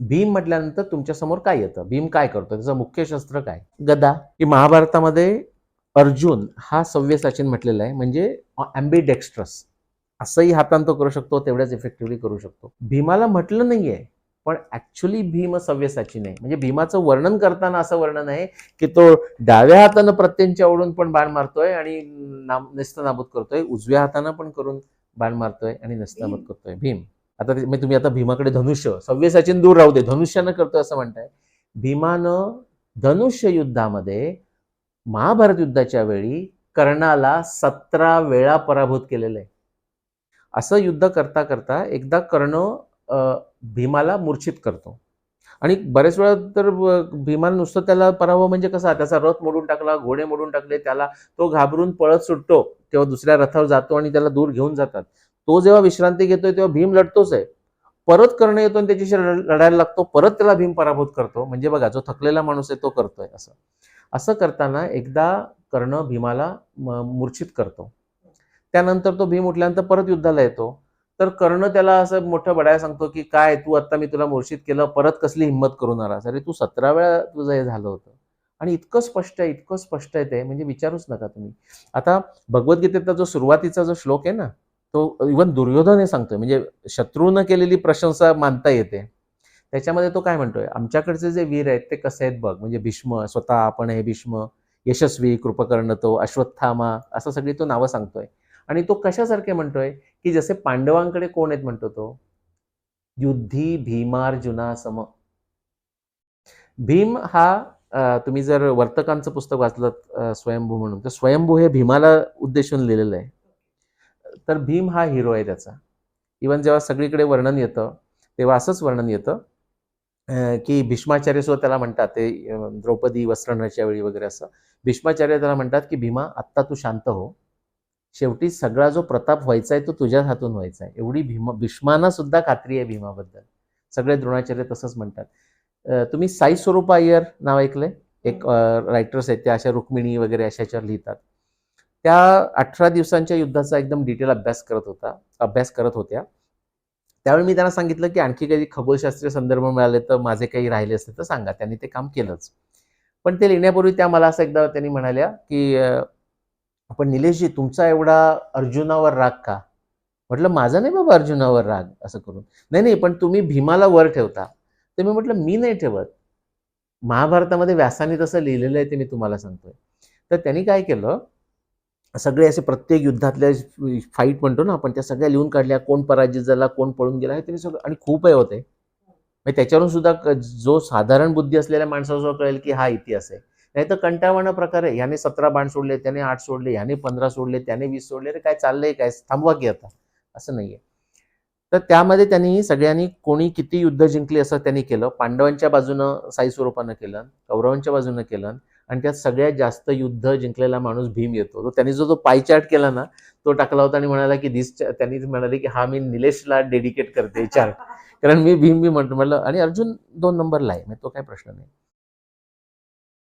भीम म्हटल्यानंतर तुमच्यासमोर काय येतं? भीम काय करतो? त्याचं मुख्य शस्त्र काय? गदा. की महाभारतामध्ये अर्जुन हा सव्यसाचीन म्हटलेला आहे. म्हणजे अँबीडेक्स्ट्रस असंही हातांत तो करू शकतो तेवढ्याच इफेक्टिव्हली करू शकतो. भीमाला म्हटलं नाहीये पण ऍक्च्युली भीम सव्यसाची नाही म्हणजे भीमाचं वर्णन करताना असं वर्णन आहे की तो डाव्या हातानं प्रत्यंच्या ओढून पण बाण मारतोय आणि नाम नेस्तनाबूत करतोय. उजव्या हातानं पण करून बाण मारतोय आणि नेस्तनाबूत करतोय. भीम. आता म्हणजे तुम्ही आता भीमाकडे धनुष्य सव्यसाचीन दूर राहू दे. धनुष्यानं करतो असं म्हणताय. भीमानं धनुष्य युद्धामध्ये महाभारत युद्धाच्या वेळी कर्णाला सतरा वेळा पराभूत केलेलं आहे असं युद्ध करता करता एकदा कर्ण भीमाला मूर्छित करतो. आणि बरेच वेळा तर भीमान भीमाला नुसतं त्याला पराभव म्हणजे कसा? त्याचा रथ मोडून टाकला घोडे मोडून टाकले त्याला तो घाबरून पळत सुटतो तेव्हा दुसऱ्या रथावर जातो आणि त्याला दूर घेऊन जातात. तो जेव्हा विश्रांती घेतोय तेव्हा भीम लढतोच आहे. परत कर्ण येतो आणि त्याच्याशी लढायला लागतो परत त्याला भीम पराभूत करतो. म्हणजे बघा जो थकलेला माणूस आहे तो करतोय असं. असं करताना एकदा कर्ण भीमाला मूर्छित करतो. त्यानंतर तो भीम उठल्यानंतर परत युद्धाला येतो. तर कर्ण त्याला असं मोठं बडाया सांगतो की काय तू आता मी तुला मूर्छित केलं परत कसली हिंमत करून आलास अरे तू सतरा वेळा तुझं हे झालं होतं. आणि इतकं स्पष्ट आहे इतकं स्पष्ट आहे ते म्हणजे विचारूच नका तुम्ही. आता भगवद्गीतेचा जो सुरुवातीचा जो श्लोक आहे ना तो इवन दुर्योधन हे सांगतोय म्हणजे शत्रूनं केलेली प्रशंसा मानता येते. त्याच्यामध्ये तो काय म्हणतोय आमच्याकडचे जे वीर आहेत ते कसे आहेत बघ म्हणजे भीष्म स्वतः आपण हे भीष्म यशस्वी कृपकर्ण तो अश्वत्थामा असं सगळी तो नावं सांगतोय. आणि तो कशासारखे म्हणतोय की जसे पांडवांकडे कोण आहेत म्हणतो तो? युद्धी भीमार्जुना सम भीम हा तुम्ही जर वर्तकांचं पुस्तक वाचलं स्वयंभू म्हणून तर स्वयंभू हे भीमाला उद्देशून लिहिलेलं आहे. तर भीम हा हिरो आहे त्याचा. इवन जेव्हा सगळीकडे वर्णन येतं तेव्हा असंच वर्णन येतं की भीष्माचार्य सुद्धा त्याला म्हणतात ते द्रौपदी वस्त्रणाच्या वेळी वगैरे असं. भीष्माचार्य त्याला म्हणतात की भीमा आत्ता तू शांत हो. शेवटी सगळा जो प्रताप व्हायचा आहे तो तुझ्याच हातून व्हायचा आहे एवढी भीमा भीष्माना सुद्धा खात्री आहे भीमाबद्दल. सगळे द्रोणाचार्य तसंच म्हणतात. तुम्ही साई स्वरूपा अय्यर नाव ऐकलंय? एक रायटर्स आहेत त्या अशा रुक्मिणी वगैरे अशा याच्यावर लिहितात. त्या अठरा दिवसांच्या युद्धाचा एकदम डिटेल अभ्यास करत होता अभ्यास करत होत्या. त्यावेळी मी त्यांना सांगितलं की आणखी काही खगोलशास्त्रीय संदर्भ मिळाले तर माझे काही राहिले असते तर सांगा त्यांनी ते काम केलंच. पण ते लिहिण्यापूर्वी त्या मला असं एकदा त्यांनी म्हणाल्या की पण निलेशजी तुमचा एवढा अर्जुनावर राग का? म्हटलं माझा नाही बाबा अर्जुनावर राग असं करून. नाही नाही पण तुम्ही भीमाला वर ठेवता. तर मी म्हटलं मी नाही ठेवत. महाभारतामध्ये व्यासाने तसं लिहिलेलं आहे ते मी तुम्हाला सांगतोय. तर त्यांनी काय केलं सगळे असे प्रत्येक युद्धातल्या फाईट म्हणतो ना आपण त्या सगळ्या लिहून काढल्या कोण पराजित झाला कोण पळून गेला हे त्यांनी सगळं आणि खूप हे होते. म्हणजे त्याच्यावरून सुद्धा जो साधारण बुद्धी असलेल्या माणसाजवळ कळेल की हा इतिहास आहे. नाही तर कंटाळवाणा प्रकार आहे. ह्याने सतरा बाण सोडले त्याने आठ सोडले ह्याने पंधरा सोडले त्याने वीस सोडले रे काय चाललंय काय थांबवा की आता. असं नाहीये. तर त्यामध्ये त्यांनी सगळ्यांनी कोणी किती युद्ध जिंकली असं त्यांनी केलं. पांडवांच्या बाजूनं साई स्वरूपानं केलं कौरवांच्या बाजूनं केलं आणि त्यात सगळ्यात जास्त युद्ध जिंकलेला माणूस भीम येतो. तो त्यांनी जो तो पायचार्ट केला ना तो टाकला होता आणि म्हणाला की दिस त्यांनी म्हणाले की हा मी निलेशला डेडिकेट करते चार्ट कारण मी भीम मी म्हणतो. म्हटलं आणि अर्जुन दोन नंबरला आहे. मग तो काय प्रश्न नाही.